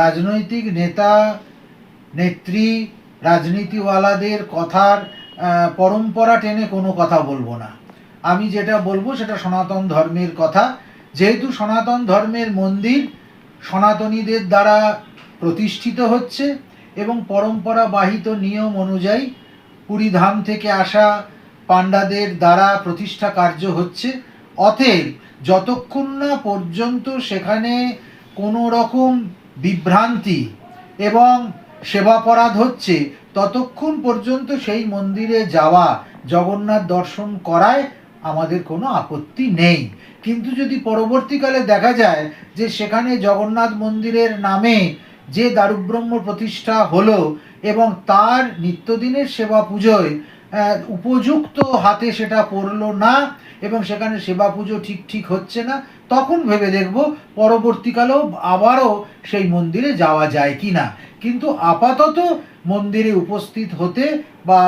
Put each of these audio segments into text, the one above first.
রাজনৈতিক নেতা, নেত্রী, রাজনীতিওয়ালাদের কথার পরম্পরা টেনে কোনো কথা বলব না। আমি যেটা বলব সেটা সনাতন ধর্মের কথা। যেহেতু সনাতন ধর্মের মন্দির সনাতনীদের দ্বারা প্রতিষ্ঠিত হচ্ছে এবং পরম্পরা বাহিত নিয়ম অনুযায়ী পুরীধাম থেকে আসা পাণ্ডাদের দ্বারা প্রতিষ্ঠা কার্য হচ্ছে। অতএব যতক্ষণ না পর্যন্ত সেখানে কোনো রকম বিভ্রান্তি এবং সেবাপরাধ হচ্ছে, ততক্ষণ পর্যন্ত সেই মন্দিরে যাওয়া, জগন্নাথ দর্শন করায় আমাদের কোনো আপত্তি নেই। কিন্তু যদি পরবর্তীকালে দেখা যায় যে সেখানে জগন্নাথ মন্দিরের নামে যে দারুব্রহ্ম প্রতিষ্ঠা হলো এবং তার নিত্যদিনের সেবা পুজোয় উপযুক্ত হাতে সেটা পড়ল না এবং সেখানে সেবা পুজো ঠিক ঠিক হচ্ছে না, তখন ভেবে দেখব পরবর্তীকালেও আবারও সেই মন্দিরে যাওয়া যায় কি না কিন্তু আপাতত মন্দিরে উপস্থিত হতে বা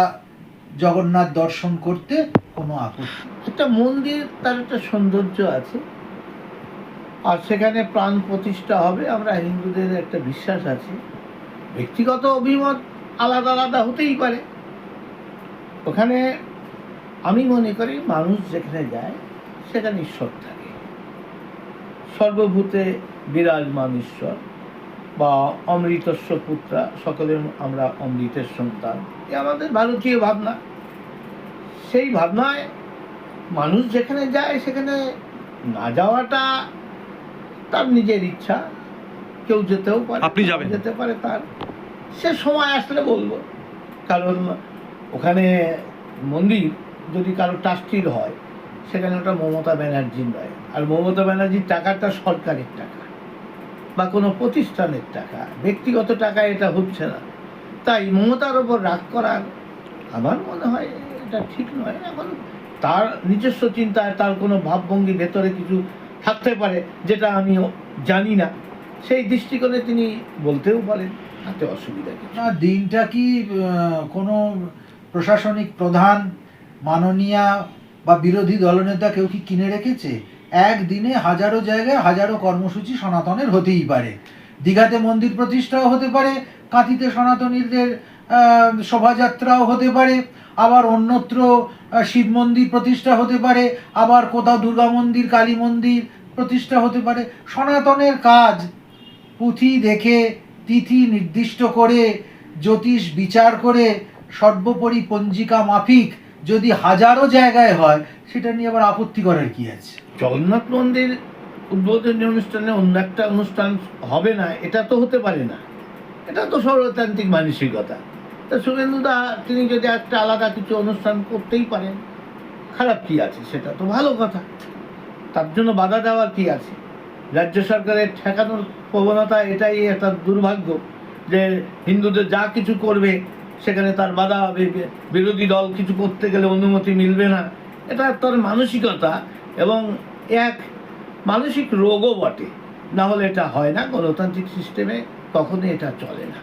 জগন্নাথ দর্শন করতে কোনো আপত্তি একটা মন্দির, তার একটা সৌন্দর্য আছে। আর সেখানে প্রাণ প্রতিষ্ঠা হবে, আমরা হিন্দুদের একটা বিশ্বাস আছে। ব্যক্তিগত অভিমত আলাদা আলাদা হতেই পারে। ওখানে আমি মনে করি মানুষ যেখানে যায় সেখানে ঈশ্বর থাকে। সর্বভূতে বিরাজমান ঈশ্বর বা অমৃতস্ব পুত্রা সকলের আমরা অমৃতের সন্তান। এ আমাদের ভারতীয় ভাবনা। সেই ভাবনায় মানুষ যেখানে যায় সেখানে না যাওয়াটা তার নিজের ইচ্ছা। কেউ যেতেও পারে আপনি যাবেন? যেতে পারে তার। সে সময় আসলে বলব। কারণ ওখানে মন্দির যদি কারও ট্রাস্টির হয়, সেখানে ওটা মমতা ব্যানার্জির নয়। আর মমতা ব্যানার্জির টাকাটা সরকারের টাকা বা কোনো প্রতিষ্ঠানের টাকা। ব্যক্তিগত টাকা এটা হচ্ছে না। তাই মমতার ওপর রাগ করার আমার মনে হয় এটা ঠিক নয়। এখন তার নিজস্ব চিন্তায় তার কোনো ভাবভঙ্গি ভেতরে কিছু থাকতে পারে যেটা আমি জানি না। সেই দৃষ্টিকোণে তিনি বলতেও পারেন, তাতে অসুবিধা না, দিনটা কি কোনো প্রশাসনিক প্রধান, মাননীয়া বা বিরোধী দলনেতা কেউ কি কিনে রেখেছে? একদিনে হাজারো জায়গায় হাজারো কর্মসূচি সনাতনের হতেই পারে। দীঘাতে মন্দির প্রতিষ্ঠাও হতে পারে, কাঁথিতে সনাতনীদের শোভাযাত্রাও হতে পারে, আবার অন্যত্র শিব মন্দির প্রতিষ্ঠা হতে পারে, আবার কোথাও দুর্গা মন্দির, কালী মন্দির প্রতিষ্ঠা হতে পারে। সনাতনের কাজ পুঁথি দেখে, তিথি নির্দিষ্ট করে, জ্যোতিষ বিচার করে সর্বোপরি পঞ্জিকা মাফিক যদি হাজারো জায়গায় হয়, সেটা নিয়ে আবার আপত্তি করার কি আছে? জগন্নাথ মন্দির উদ্বোধনী অনুষ্ঠানে অন্য একটা অনুষ্ঠান হবে না, এটা তো হতে পারে না। এটা তো সর্বতান্ত্রিক মানসিকতা। তা সুরেন্দুদা, তিনি যদি একটা আলাদা কিছু অনুষ্ঠান করতেই পারেন, খারাপ কি আছে? সেটা তো ভালো কথা। তার জন্য বাধা দেওয়ার কি আছে? রাজ্য সরকারের ঠেকানোর প্রবণতা এটাই একটা দুর্ভাগ্য যে হিন্দুদের যা কিছু করবে সেখানে তার বাধা হবে বিরোধী দল কিছু করতে গেলে অনুমতি মিলবে না। এটা তার মানসিকতা এবং এক মানসিক রোগও বটে। না হলে এটা হয় না। গণতান্ত্রিক সিস্টেমে কখনোই এটা চলে না।